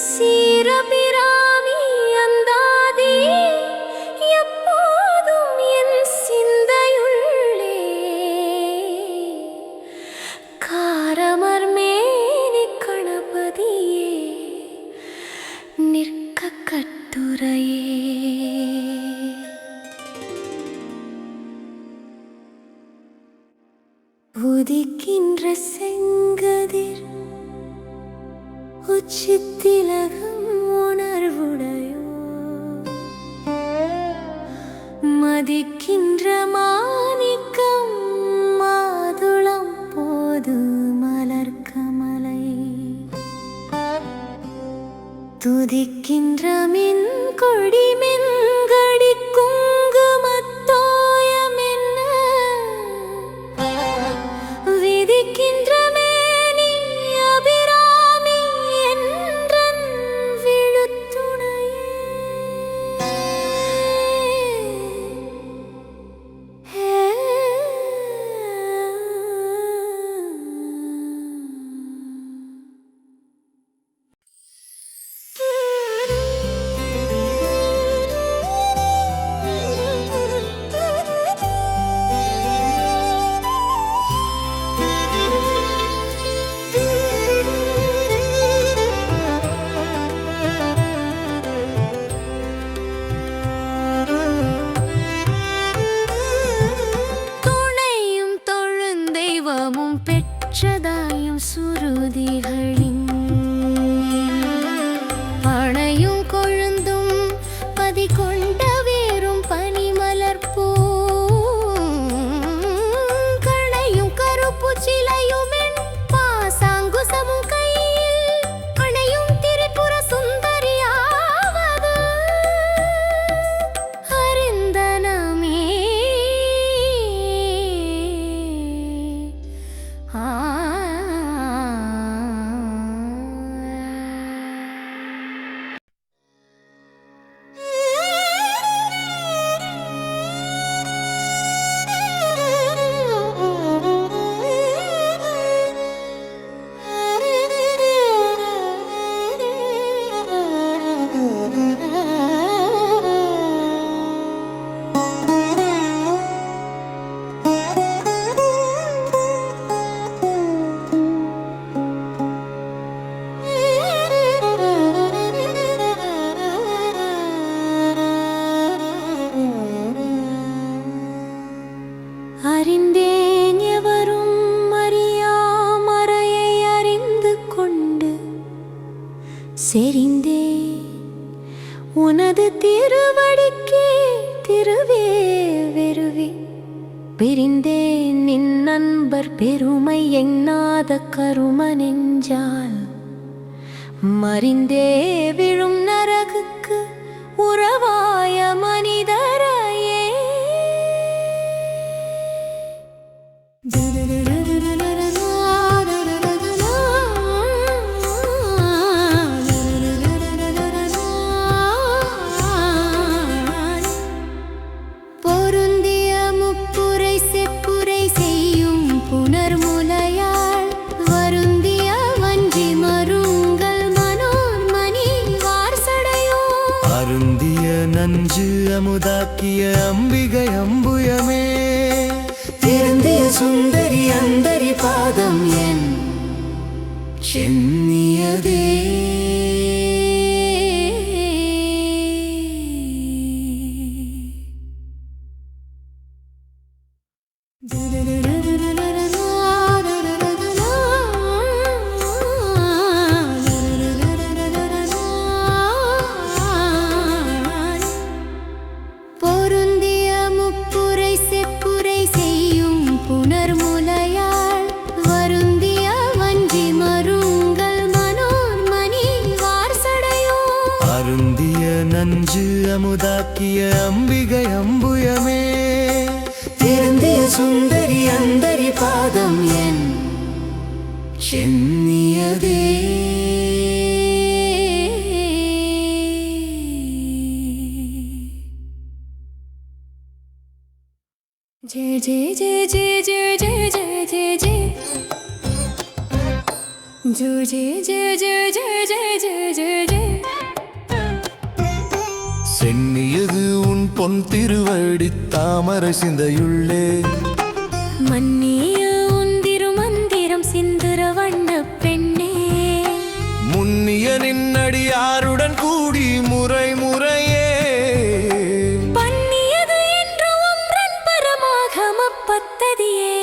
சீரபிராமி அந்தாதி எப்போதும் என் சிந்தையுள்ளே. காரமர் மேனி கணபதியே நிற்க கட்டுரையே. உதிக்கின்ற செங்கதிர் சித்திலகம் உணர்வுடையோ? மதிக்கின்ற மாணிக்கம் மாதுளம் போது மலர்கமலை துதிக்கின்ற மின் பெற்றதாயும் சுருதிகளின் பிரிந்தேன் நின் நண்பர் பெருமை எண்ணாத கரும நெஞ்சால். மறிந்தே விழும் நரகுக்கு உறவாய மனிதரா நஞ்சு அமுதாக்கிய அம்பிகை அம்புயமே. திருந்திய சுந்தரி அந்தரி பாதம் என். சென்னியதே. அருந்திய நஞ்சு அமுதாக்கிய அம்பிகை அம்புயமே திருந்திய சுந்தரி அந்தரி பாதம் என் சென்னியதே ஜெய ஜெய ஜெய ஜெய ஜெய ஜெய ஜெய ஜெய ஜெய ஜோ ஜெய ஜெய ஜெய ஜெய ஜெய ஜெய ஜெய ஜெய சென்னியது உன் பொன் திருவடி தாமரை சிந்தையுள்ளே. மன்னிய உந்திரு மந்திரம் சிந்துர வண்ண பெண்ணே. முன்னிய நின்னடியாருடன் கூடி முறை முறையே. பண்ணியது என்று ஒன்றன் பரமாகம பத்ததியே.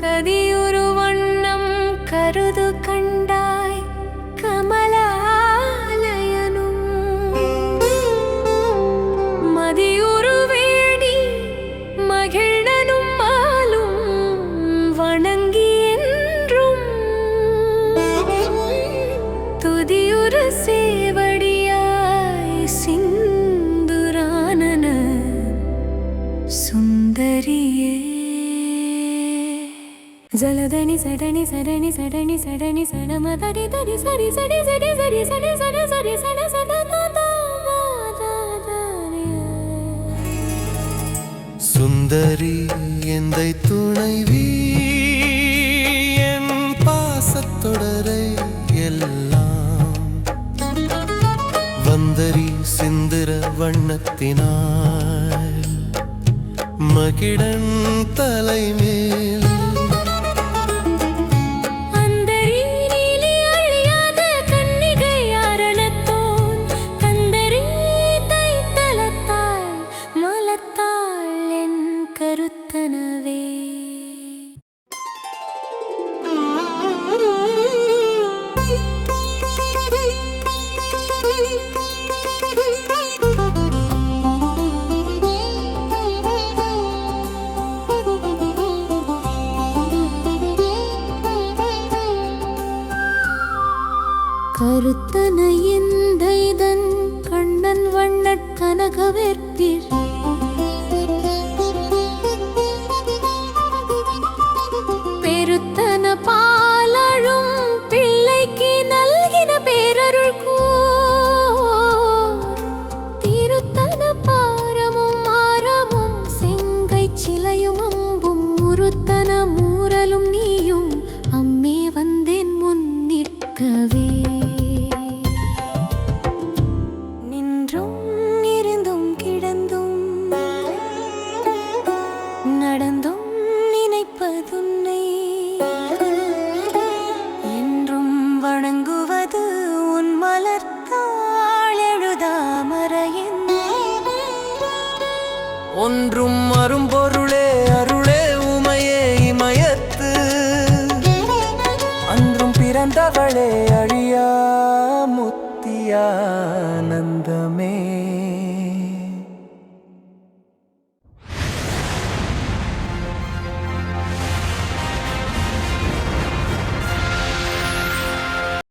கதியுரு வண்ணம் கருது கண் சடமதடி தடி சரி சடி சடி சரி சடி சடி சரி சட சட சுந்தரி எந்தை துணைவி என் பாசத்தொடரை எல்லாம் வந்தரி சிந்திர வண்ணத்தினாய் மகிழன் தலைமேல் உலக வெற்றில் பிறந்தவளே அழியா முத்தியான